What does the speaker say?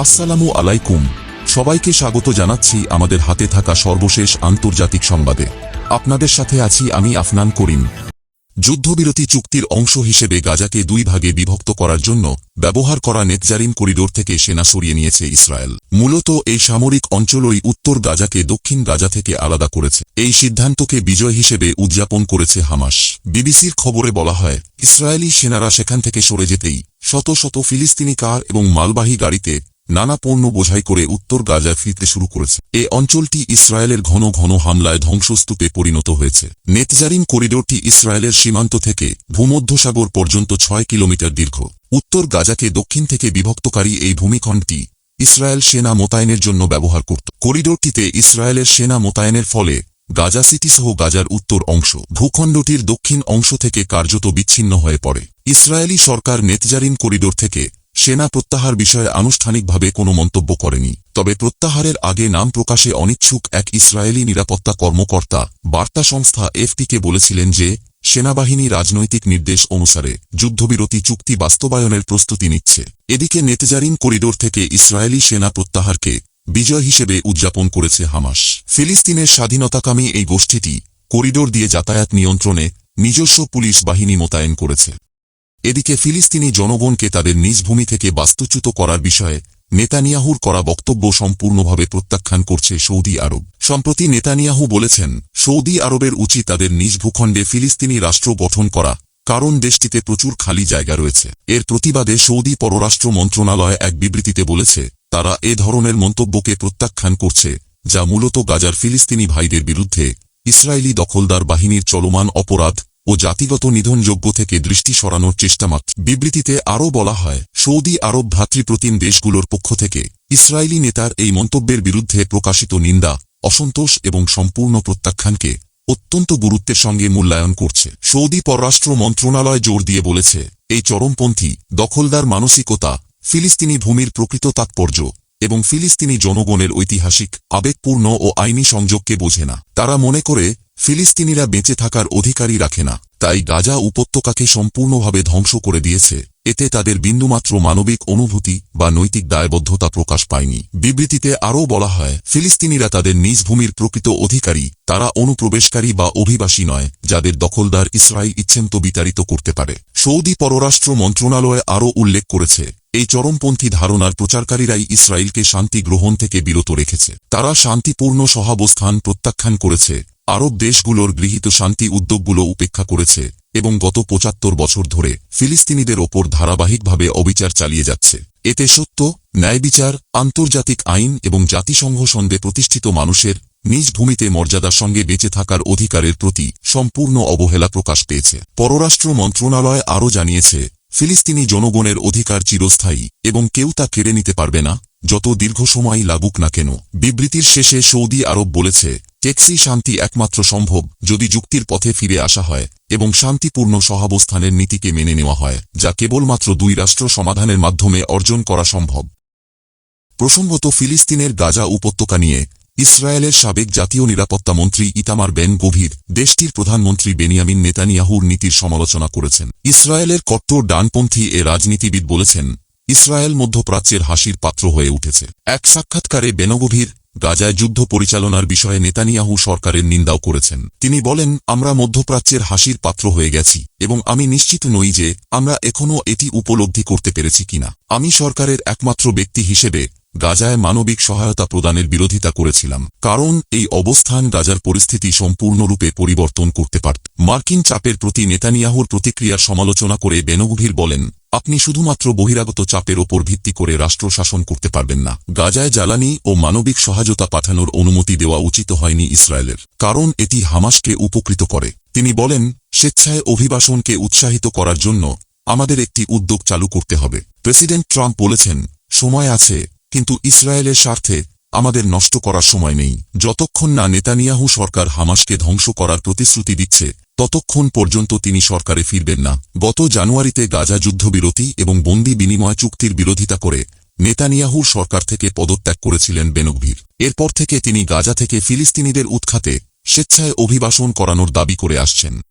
আসসালামু আলাইকুম। সবাইকে স্বাগত জানাচ্ছি আমাদের হাতে থাকা সর্বশেষ আন্তর্জাতিক সংবাদে। আপনাদের সাথে আছি আমি আফনান করিম। যুদ্ধবিরতি চুক্তির অংশ হিসেবে গাজাকে দুই ভাগে বিভক্ত করার জন্য ব্যবহার করা নেতজারিন করিডোর থেকে সেনা সরিয়ে নিয়েছে ইসরায়েল। মূলত এই সামরিক অঞ্চলই উত্তর গাজাকে দক্ষিণ গাজা থেকে আলাদা করেছে। এই সিদ্ধান্তকে বিজয় হিসেবে উদযাপন করেছে হামাস। বিবিসির খবরে বলা হয়, ইসরায়েলি সেনারা সেখান থেকে সরে যেতেই শত শত ফিলিস্তিনি কার এবং মালবাহী গাড়িতে নানা পণ্য বোঝাই করে উত্তর গাজায় ফিরতে শুরু করেছে। এ অঞ্চলটি ইসরায়েলের ঘন ঘন হামলায় ধ্বংসস্তূপে পরিণত হয়েছে। নেতজারিন করিডোরটি ইসরায়েলের সীমান্ত থেকে ভূমধ্যসাগর পর্যন্ত ছয় কিলোমিটার দীর্ঘ। উত্তর গাজাকে দক্ষিণ থেকে বিভক্তকারী এই ভূমিখণ্ডটি ইসরায়েল সেনা মোতায়েনের জন্য ব্যবহার করত। করিডোরটিতে ইসরায়েলের সেনা মোতায়েনের ফলে গাজা সিটি সহ গাজার উত্তর অংশ ভূখণ্ডটির দক্ষিণ অংশ থেকে কার্যত বিচ্ছিন্ন হয়ে পড়ে। ইসরায়েলি সরকার নেতজারিন করিডোর থেকে সেনা প্রত্যাহার বিষয়ে আনুষ্ঠানিকভাবে কোনো মন্তব্য করেনি। তবে প্রত্যাহারের আগে নাম প্রকাশে অনিচ্ছুক এক ইসরায়েলি নিরাপত্তা কর্মকর্তা বার্তা সংস্থা এফটিকে বলেছিলেন যে, সেনাবাহিনী রাজনৈতিক নির্দেশ অনুসারে যুদ্ধবিরতি চুক্তি বাস্তবায়নের প্রস্তুতি নিচ্ছে। এদিকে নেতজারিন করিডোর থেকে ইসরায়েলি সেনা প্রত্যাহারকে বিজয় হিসেবে উদযাপন করেছে হামাস। ফিলিস্তিনের স্বাধীনতাকামী এই গোষ্ঠীটি করিডোর দিয়ে যাতায়াত নিয়ন্ত্রণে নিজস্ব পুলিশ বাহিনী মোতায়েন করেছে। এদিকে ফিলিস্তিনি জনগণকে তাদের নিজ ভূমি থেকে বাস্তুচ্যুত করার বিষয়ে নেতানিয়াহুর করা বক্তব্য সম্পূর্ণভাবে প্রত্যাখ্যান করছে সৌদি আরব। সম্প্রতি নেতানিয়াহু বলেছেন, সৌদি আরবের উচিত তাদের নিজ ভূখণ্ডে ফিলিস্তিনি রাষ্ট্র গঠন করা, কারণ দেশটিতে প্রচুর খালি জায়গা রয়েছে। এর প্রতিবাদে সৌদি পররাষ্ট্র মন্ত্রণালয় এক বিবৃতিতে বলেছে, তারা এ ধরনের মন্তব্যকে প্রত্যাখ্যান করছে, যা মূলত গাজার ফিলিস্তিনি ভাইদের বিরুদ্ধে ইসরায়েলি দখলদার বাহিনীর চলমান অপরাধ ও জাতিগত নিধনযোগ্য থেকে দৃষ্টি সরানোর চেষ্টা মাত্র। বিবৃতিতে আরও বলা হয়, সৌদি আরব ভ্রাতৃপ্রতিম দেশগুলোর পক্ষ থেকে ইসরায়েলি নেতার এই মন্তব্যের বিরুদ্ধে প্রকাশিত নিন্দা, অসন্তোষ এবং সম্পূর্ণ প্রত্যাখ্যানকে অত্যন্ত গুরুত্বের সঙ্গে মূল্যায়ন করছে। সৌদি পররাষ্ট্র মন্ত্রণালয় জোর দিয়ে বলেছে, এই চরমপন্থী, দখলদার মানসিকতা, ফিলিস্তিনি ভূমির প্রকৃত তাৎপর্য এবং ফিলিস্তিনি জনগণের ঐতিহাসিক, আবেগপূর্ণ ও আইনি সংযোগকে বোঝে না। তারা মনে করে ফিলিস্তিনিরা বেঁচে থাকার অধিকারই রাখে না। তাই গাজা উপত্যকাকে সম্পূর্ণভাবে ধ্বংস করে দিয়েছে। এতে তাদের বিন্দুমাত্র মানবিক অনুভূতি বা নৈতিক দায়বদ্ধতা প্রকাশ পায়নি। বিবৃতিতে আরও বলা হয়, ফিলিস্তিনিরা তাদের নিজ ভূমির প্রকৃত অধিকারী, তারা অনুপ্রবেশকারী বা অভিবাসী নয়, যাদের দখলদার ইসরায়েল ইচ্ছেন্ত বিতাড়িত করতে পারে। সৌদি পররাষ্ট্র মন্ত্রণালয় আরও উল্লেখ করেছে, এই চরমপন্থী ধারণার প্রচারকারীরাই ইসরায়েলকে শান্তি গ্রহণ থেকে বিরত রেখেছে। তারা শান্তিপূর্ণ সহাবস্থান প্রত্যাখ্যান করেছে। আরব দেশগুলোর গৃহীত শান্তি উদ্যোগগুলো উপেক্ষা করেছে এবং গত পঁচাত্তর বছর ধরে ফিলিস্তিনিদের ওপর ধারাবাহিকভাবে অবিচার চালিয়ে যাচ্ছে। এতে সত্য ন্যায়বিচার আন্তর্জাতিক আইন এবং জাতিসংঘ সন্ধে প্রতিষ্ঠিত মানুষের নিজ ভূমিতে মর্যাদার সঙ্গে বেঁচে থাকার অধিকারের প্রতি সম্পূর্ণ অবহেলা প্রকাশ পেয়েছে। পররাষ্ট্র মন্ত্রণালয় আরও জানিয়েছে, ফিলিস্তিনি জনগণের অধিকার চিরস্থায়ী এবং কেউ তা কেড়ে নিতে পারবে না, যত দীর্ঘ সময় লাগুক না কেন। বিবৃতির শেষে সৌদি আরব বলেছে টেক্সি শান্তি একমাত্র সম্ভব যদি যুক্তির পথে ফিরে আসা হয় এবং শান্তিপূর্ণ সহাবস্থানের নীতিকে মেনে নেওয়া হয়, যা কেবলমাত্র দুই রাষ্ট্র সমাধানের মাধ্যমে অর্জন করা সম্ভব। প্রসঙ্গত ফিলিস্তিনের গাজা উপত্যকা নিয়ে ইসরায়েলের সাবেক জাতীয় নিরাপত্তা মন্ত্রী ইতামার বেন গভীর দেশটির প্রধানমন্ত্রী বেনিয়ামিন নেতানিয়াহুর নীতির সমালোচনা করেছেন। ইসরায়েলের কট্টর ডানপন্থী এ রাজনীতিবিদ বলেছেন, ইসরায়েল মধ্যপ্রাচ্যের হাসির পাত্র হয়ে উঠেছে। এক সাক্ষাৎকারে বেনগভীর গাজায় যুদ্ধ পরিচালনার বিষয়ে নেতানিয়াহু সরকারের নিন্দাও করেছেন। তিনি বলেন, আমরা মধ্যপ্রাচ্যের হাসির পাত্র হয়ে গেছি এবং আমি নিশ্চিত নই যে আমরা এখনও এটি উপলব্ধি করতে পেরেছি কিনা। আমি সরকারের একমাত্র ব্যক্তি হিসেবে গাজায় মানবিক সহায়তা প্রদানের বিরোধিতা করেছিলাম, কারণ এই অবস্থান গাজার পরিস্থিতি সম্পূর্ণরূপে পরিবর্তন করতে পারত মার্কিন চাপের প্রতি নেতানিয়াহুর প্রতিক্রিয়ার সমালোচনা করে বেনগভীর বলেন, আপনি শুধুমাত্র বহিরাগত চাপের ওপর ভিত্তি করে রাষ্ট্র শাসন করতে পারবেন না। গাজায় জ্বালানি ও মানবিক সহায়তা পাঠানোর অনুমতি দেওয়া উচিত হয়নি ইসরায়েলের, কারণ এটি হামাসকে উপকৃত করে। তিনি বলেন, স্বেচ্ছায় অভিবাসনকে উৎসাহিত করার জন্য আমাদের একটি উদ্যোগ চালু করতে হবে। প্রেসিডেন্ট ট্রাম্প বলেছেন, সময় আছে কিন্তু ইসরায়েলের স্বার্থে আমাদের নষ্ট করার সময় নেই। যতক্ষণ না নেতানিয়াহু সরকার হামাসকে ধ্বংস করার প্রতিশ্রুতি দিচ্ছে, ততক্ষণ পর্যন্ত তিনি সরকারে ফিরবেন না। গত জানুয়ারিতে গাজা যুদ্ধবিরতি এবং বন্দি বিনিময় চুক্তির বিরোধিতা করে নেতানিয়াহুর সরকার থেকে পদত্যাগ করেছিলেন বেনগভীর। এরপর থেকে তিনি গাজা থেকে ফিলিস্তিনিদের উৎখাতে স্বেচ্ছায় অভিবাসন করানোর দাবি করে আসছেন।